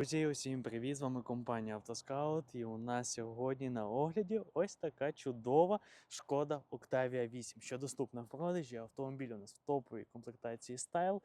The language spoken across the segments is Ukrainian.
Друзі, усім привіт! З вами компанія Автоскаут. І у нас сьогодні на огляді ось така чудова шкода Octavia 8, що доступна в продажі. Автомобіль у нас в топовій комплектації Style.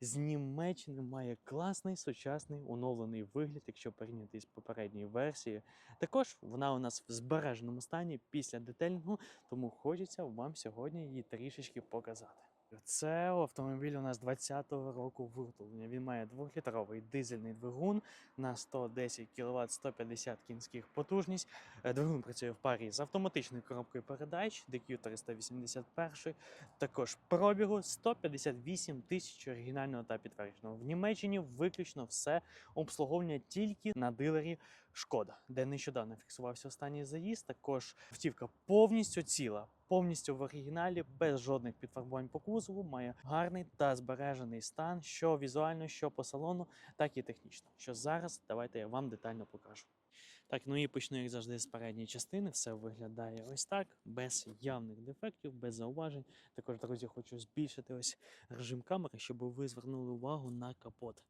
З Німеччини має класний сучасний оновлений вигляд, якщо порівняти з попередньої версії. Також вона у нас в збереженому стані після детелінгу, тому хочеться вам сьогодні її трішечки показати. Це автомобіль у нас 20-го року виготовлення. Він має двохлітровий дизельний двигун на 110 кВт 150 кінських потужність. Е, Двигун працює в парі з автоматичною коробкою передач DQ 381. Також пробігу 158 тисяч оригінального та підтвердженого. В Німеччині виключно все обслуговування тільки на дилері Шкода, де нещодавно фіксувався останній заїзд. Також автівка повністю ціла, повністю в оригіналі, без жодних підфарбувань по кузову, має гарний та збережений стан, що візуально, що по салону, так і технічно. Що зараз давайте я вам детально покажу. Так, ну і почну, як завжди, з передньої частини. Все виглядає ось так, без явних дефектів, без зауважень. Також, друзі, хочу збільшити ось режим камери, щоб ви звернули увагу на капот.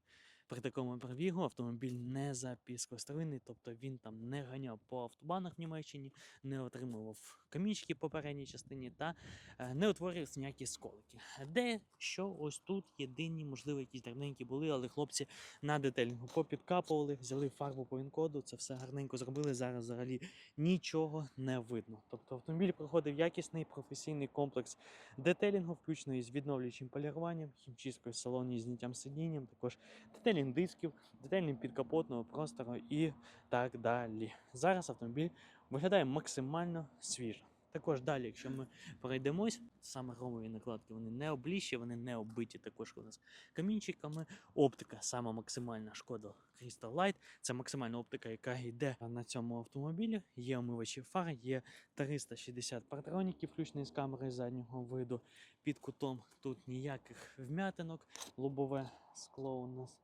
При такому пробігу автомобіль не запіскоструйний, тобто він там не ганяв по автобанах в Німеччині, не отримував камінчики по передній частині та е, не утворював ніякі сколики. Де що ось тут єдині, можливо, якісь дрібненькі були, але хлопці на детелінгу попідкапували, взяли фарбу по інкоду, це все гарненько зробили. Зараз взагалі нічого не видно. Тобто автомобіль проходив якісний професійний комплекс детелінгу, включно із відновлюючим поліруванням, хімчисткою салону із зняттям сидінням, також детелінг дисків, детелінг підкапотного простору і так далі. Зараз автомобіль виглядає максимально свіжо. Також далі, якщо ми пройдемось, саме громові накладки вони не обліщі, вони не оббиті також у нас камінчиками. Оптика сама максимальна шкода Crystal Light. Це максимальна оптика, яка йде на цьому автомобілі. Є омивачі фар, є 360 партроніків, включно з камери заднього виду. Під кутом тут ніяких вмятинок, лобове скло у нас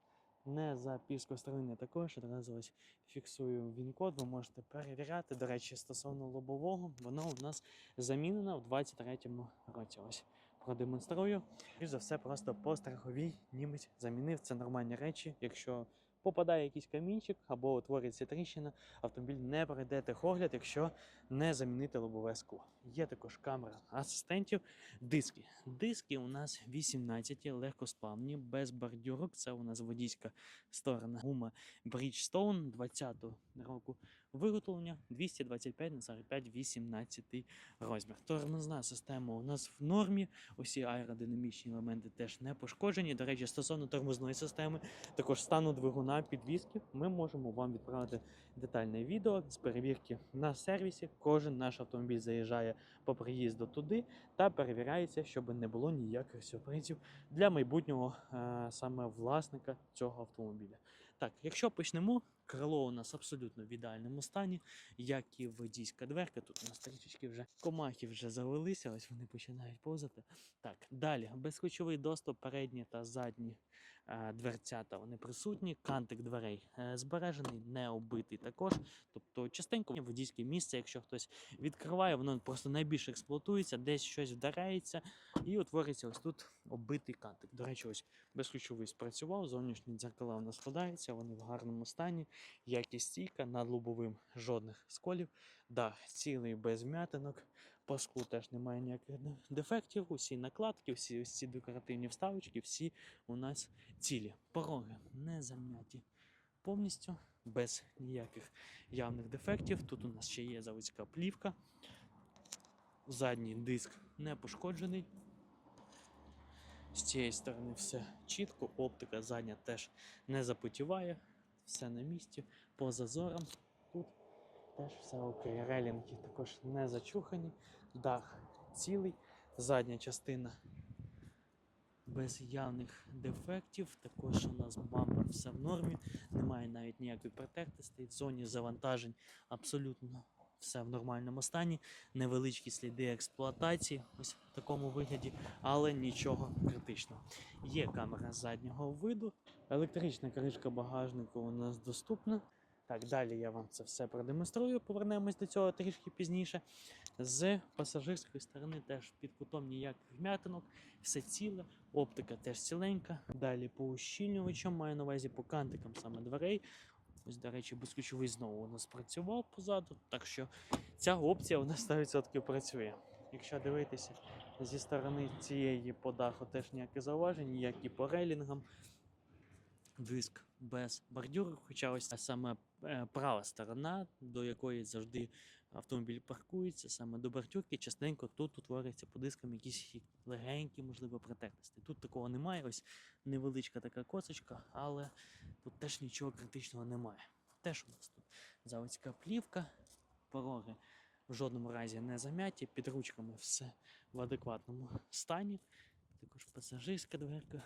не за запіскоструйне також. Одразу фіксую він-код, ви можете перевіряти. До речі, стосовно лобового, воно у нас замінено в 23-му році. Ось продемонструю. І за все просто по страховій німець замінив. Це нормальні речі. Якщо попадає якийсь камінчик або утворюється тріщина, автомобіль не пройде техогляд, якщо не замінити лобове скло. Є також камера асистентів. Диски. Диски у нас 18, легкосплавні, без бордюрок. Це у нас водійська сторона гума Bridgestone 20-го року виготовлення 225 на 45 18 розмір. Тормозна система у нас в нормі. Усі аеродинамічні елементи теж не пошкоджені. До речі, стосовно тормозної системи, також стану двигуна підвіски, ми можемо вам відправити детальне відео з перевірки на сервісі. Кожен наш автомобіль заїжджає по приїзду туди та перевіряється, щоб не було ніяких сюрпризів для майбутнього е, саме власника цього автомобіля. Так, якщо почнемо, крило у нас абсолютно в ідеальному стані, як і водійська дверка. Тут у нас трішечки вже комахи вже завелися, ось вони починають повзати. Так, далі безключовий доступ, передні та задні дверцята вони присутні. Кантик дверей е, збережений, не оббитий також. Тобто частенько водійське місце, якщо хтось відкриває, воно просто найбільше експлуатується, десь щось вдарається і утворюється ось тут оббитий кантик. До речі, ось безключовий спрацював, зовнішні дзеркала у нас складаються, вони в гарному стані, якість стійка, над лобовим жодних сколів, дах цілий без вмятинок, по склу теж немає ніяких дефектів, усі накладки, всі ці декоративні вставочки, всі у нас цілі. Пороги не зам'яті повністю, без ніяких явних дефектів. Тут у нас ще є заводська плівка. Задній диск не пошкоджений. З цієї сторони все чітко, оптика задня теж не запотіває, все на місці. По зазорам теж все окей. Релінги також не зачухані, дах цілий, задня частина без явних дефектів. Також у нас бампер все в нормі, немає навіть ніякої протектності. В зоні завантажень абсолютно все в нормальному стані. Невеличкі сліди експлуатації, ось в такому вигляді, але нічого критичного. Є камера заднього виду, електрична кришка багажнику у нас доступна. Так, далі я вам це все продемонструю. Повернемось до цього трішки пізніше. З пасажирської сторони теж під кутом ніяких вмятинок, все ціле, оптика теж ціленька. Далі по ущільнювачам маю на увазі по кантикам саме дверей. Ось, до речі, безключовий знову у нас працював позаду, так що ця опція у нас 100% працює. Якщо дивитися зі сторони цієї по даху теж ніяке зауважень, ніякі по рейлінгам. Диск без бордюру, хоча ось саме е, права сторона, до якої завжди автомобіль паркується, саме до бордюрки, частенько тут утворюється по дискам якісь легенькі, можливо, протертості. Тут такого немає, ось невеличка така косочка, але тут теж нічого критичного немає. Теж у нас тут заводська плівка, пороги в жодному разі не зам'яті, під ручками все в адекватному стані. Також пасажирська дверка.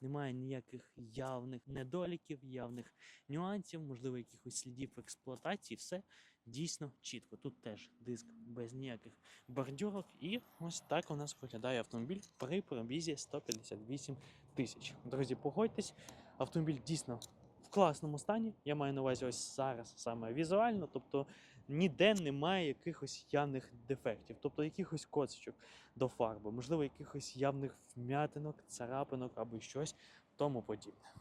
Немає ніяких явних недоліків, явних нюансів, можливо, якихось слідів експлуатації. Все дійсно чітко. Тут теж диск без ніяких бордюрок. І ось так у нас виглядає автомобіль при пробізі 158 тисяч. Друзі, погодьтесь, автомобіль дійсно в класному стані. Я маю на увазі ось зараз саме візуально, тобто ніде немає якихось явних дефектів, тобто якихось коцочок до фарби, можливо, якихось явних вмятинок, царапинок або щось тому подібне.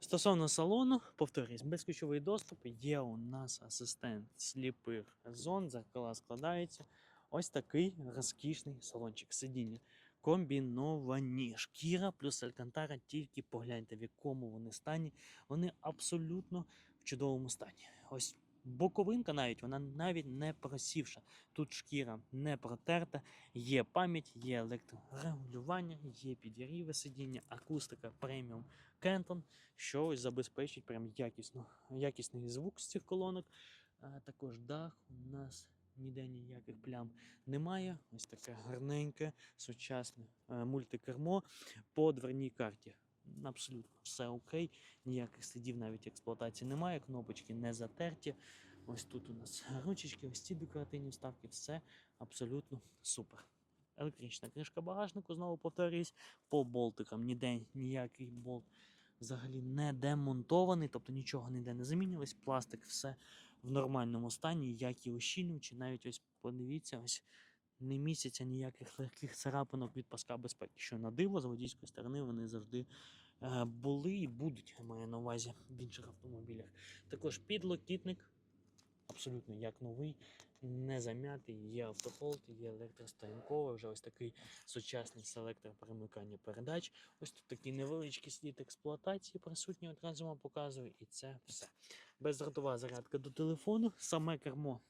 Стосовно салону, повторюсь, безключовий доступ. Є у нас асистент сліпих зон, зеркала складаються. Ось такий розкішний салончик сидіння. Комбіновані шкіра плюс алькантара, тільки погляньте, в якому вони стані. Вони абсолютно в чудовому стані. Ось боковинка навіть вона навіть не просівша. Тут шкіра не протерта, є пам'ять, є електрорегулювання, є підігріве сидіння, акустика преміум Кентон, що забезпечить прям якісно, якісний звук з цих колонок. А також дах у нас ніде ніяких плям немає. Ось таке гарненьке, сучасне е, мультикермо по дверній карті. Абсолютно все окей, ніяких слідів навіть експлуатації немає, кнопочки не затерті. Ось тут у нас ручечки, ось ці декоративні вставки, все абсолютно супер. Електрична кришка багажнику, знову повторюсь, по болтикам ніде ніякий болт взагалі не демонтований, тобто нічого ніде не замінилось. Пластик все в нормальному стані, як і ощільнювачі. Навіть ось подивіться, ось не місяця ніяких легких царапинок від паска безпеки. Що на диво з водійської сторони вони завжди е, були і будуть, я маю на увазі в інших автомобілях. Також підлокітник, абсолютно як новий, не зам'ятий, є автохолд, є електростоянковий, вже ось такий сучасний селектор перемикання передач. Ось тут такий невеличкий слід експлуатації присутній, одразу вам показую, і це все. Бездротова зарядка до телефону, саме кермо.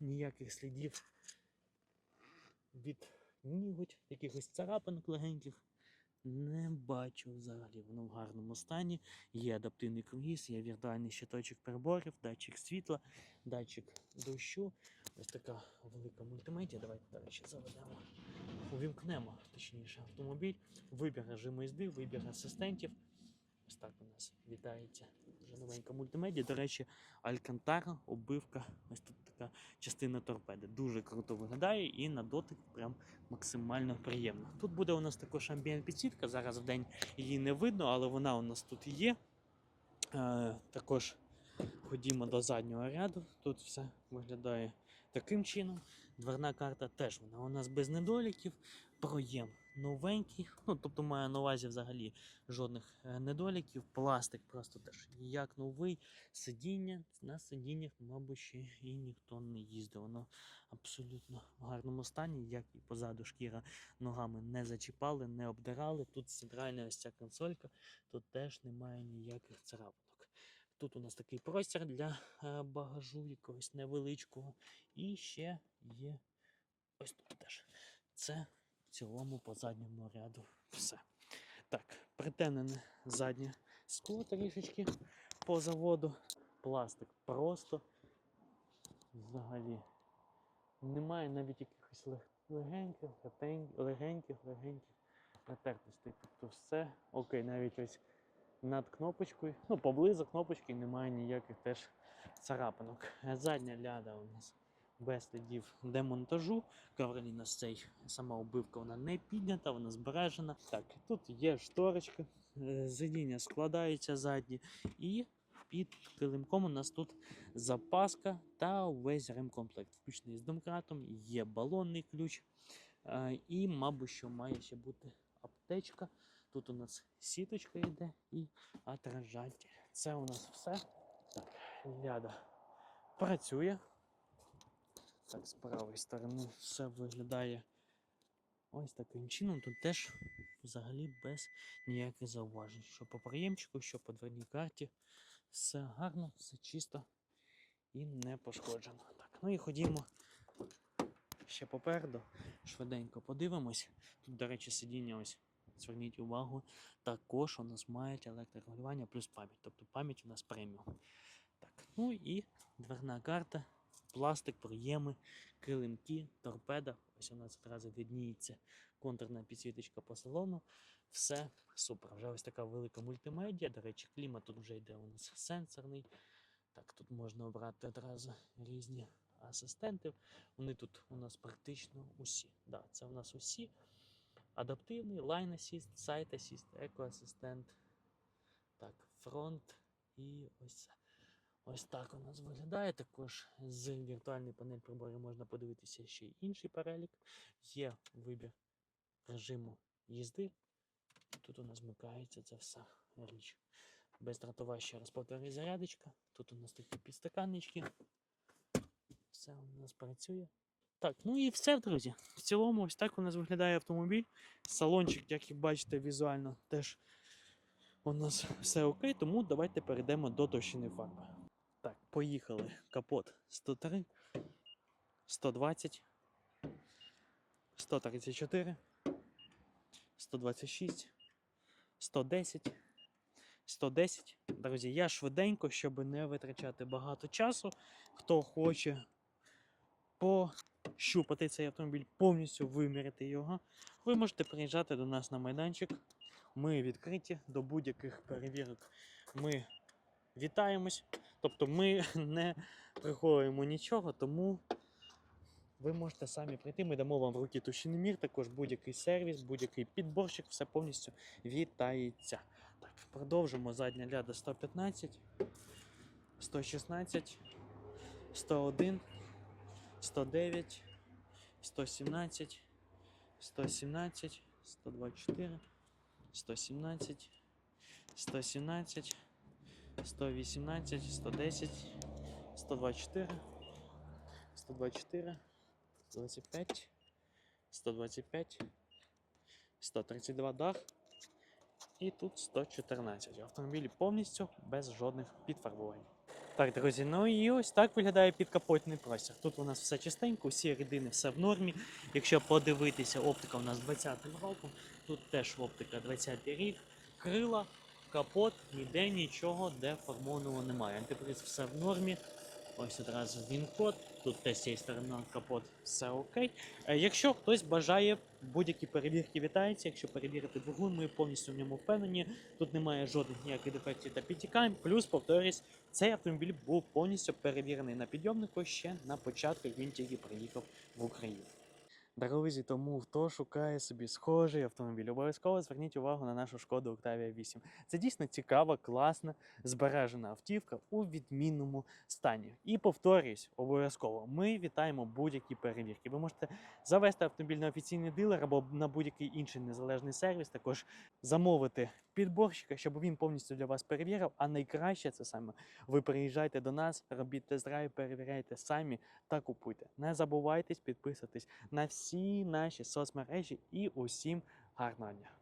Ніяких слідів від ніготь, якихось царапинок легеньких. Не бачу взагалі, воно в гарному стані. Є адаптивний круїз, є віртуальний щиточок приборів, датчик світла, датчик дощу. Ось така велика мультимедіа. Давайте, до речі, заведемо. Увімкнемо, точніше, автомобіль. Вибір режиму їзди, вибір асистентів. Ось так у нас вітається вже новенька мультимедіа. До речі, Алькантара, оббивка, ось тут така частина торпеди. Дуже круто виглядає і на дотик прям максимально приємно. Тут буде у нас також амбієнт підсвітка. Зараз в день її не видно, але вона у нас тут є. Е, також ходімо до заднього ряду. Тут все виглядає таким чином. Дверна карта теж вона у нас без недоліків. Проєм новенький. Ну, тобто має на увазі взагалі жодних е, недоліків. Пластик просто теж як новий. Сидіння. На сидіннях, мабуть, ще і ніхто не їздив. Воно абсолютно в гарному стані, як і позаду шкіра ногами не зачіпали, не обдирали. Тут центральна ось ця консолька, тут теж немає ніяких царапинок. Тут у нас такий простір для е, багажу якогось невеличкого. І ще є ось тут теж. Це цілому по задньому ряду все. Так, притенене заднє скло трішечки по заводу. Пластик просто взагалі немає навіть якихось лег- легеньких, легень- легеньких, легеньких натертостей. Тобто все окей, навіть ось над кнопочкою, ну поблизу кнопочки немає ніяких теж царапинок. Задня ляда у нас без слідів демонтажу. Ковролін ось цей сама оббивка вона не піднята, вона збережена. Так, тут є шторочка, е, сидіння складається задні і під килимком у нас тут запаска та весь ремкомплект, включений з домкратом, є балонний ключ. е, І, мабуть, що має ще бути аптечка. Тут у нас сіточка йде і отражатель. Це у нас все. Так, ляда працює. Так, з правої сторони все виглядає ось таким чином. Тут теж взагалі без ніяких зауважень. Що по приємчику, що по дверній карті. Все гарно, все чисто і не пошкоджено. Так, ну і ходімо ще попереду. Швиденько подивимось. Тут, до речі, сидіння ось. Зверніть увагу, також у нас мають електрорегулювання плюс пам'ять. Тобто пам'ять у нас преміум. Так, ну і дверна карта, пластик, проєми, килимки, торпеда. Ось у нас одразу відніється контурна підсвіточка по салону. Все супер. Вже ось така велика мультимедіа. До речі, клімат тут вже йде у нас сенсорний. Так, тут можна обрати одразу різні асистенти. Вони тут у нас практично усі. Да, це у нас усі. Адаптивний, Line Assist, Site Assist, Eco Assistant. Так, фронт і ось це. Ось так у нас виглядає. Також з віртуальної панель приборів можна подивитися ще й інший перелік. Є вибір режиму їзди. Тут у нас вмикається ця вся річ. Бездротова ще раз повторюю зарядочка. Тут у нас такі підстаканнички. Все у нас працює. Так, ну і все, друзі. В цілому, ось так у нас виглядає автомобіль. Салончик, як і бачите, візуально теж у нас все окей, тому давайте перейдемо до товщини фарби. Поїхали. Капот 103, 120, 134, 126, 110, 110. Друзі, я швиденько, щоб не витрачати багато часу. Хто хоче пощупати цей автомобіль, повністю виміряти його, ви можете приїжджати до нас на майданчик. Ми відкриті до будь-яких перевірок. Ми вітаємось. Тобто ми не приховуємо нічого, тому ви можете самі прийти. Ми дамо вам в руки товщиномір, також будь-який сервіс, будь-який підборщик, все повністю вітається. Так, продовжимо задня ляда 115, 116, 101, 109, 117, 117, 124, 117, 117, 118, 110, 124, 124, 125, 125, 132 дах. І тут 114. Автомобіль повністю без жодних підфарбувань. Так, друзі, ну і ось так виглядає підкапотний простір. Тут у нас все чистенько, всі рідини, все в нормі. Якщо подивитися, оптика у нас 20-м роком, тут теж оптика 20-й рік, крила, капот, ніде нічого деформованого немає. Антиприз все в нормі. Ось одразу він код. Тут теж з цієї сторони капот, все окей. Е, Якщо хтось бажає будь-які перевірки вітається, якщо перевірити двигун, ми повністю в ньому впевнені. Тут немає жодних ніяких дефектів та підтікань. Плюс, повторюсь, цей автомобіль був повністю перевірений на підйомнику ще на початку, він тільки приїхав в Україну. Друзі, тому хто шукає собі схожий автомобіль, обов'язково зверніть увагу на нашу шкоду Octavia 8. Це дійсно цікава, класна, збережена автівка у відмінному стані. І повторюсь, обов'язково ми вітаємо будь-які перевірки. Ви можете завести автомобіль на офіційний дилер або на будь-який інший незалежний сервіс. Також замовити підборщика, щоб він повністю для вас перевірив. А найкраще це саме ви приїжджайте до нас, робіть тест-драйв, перевіряйте самі та купуйте. Не забувайтесь підписатись на всі наші соцмережі і усім гарного дня.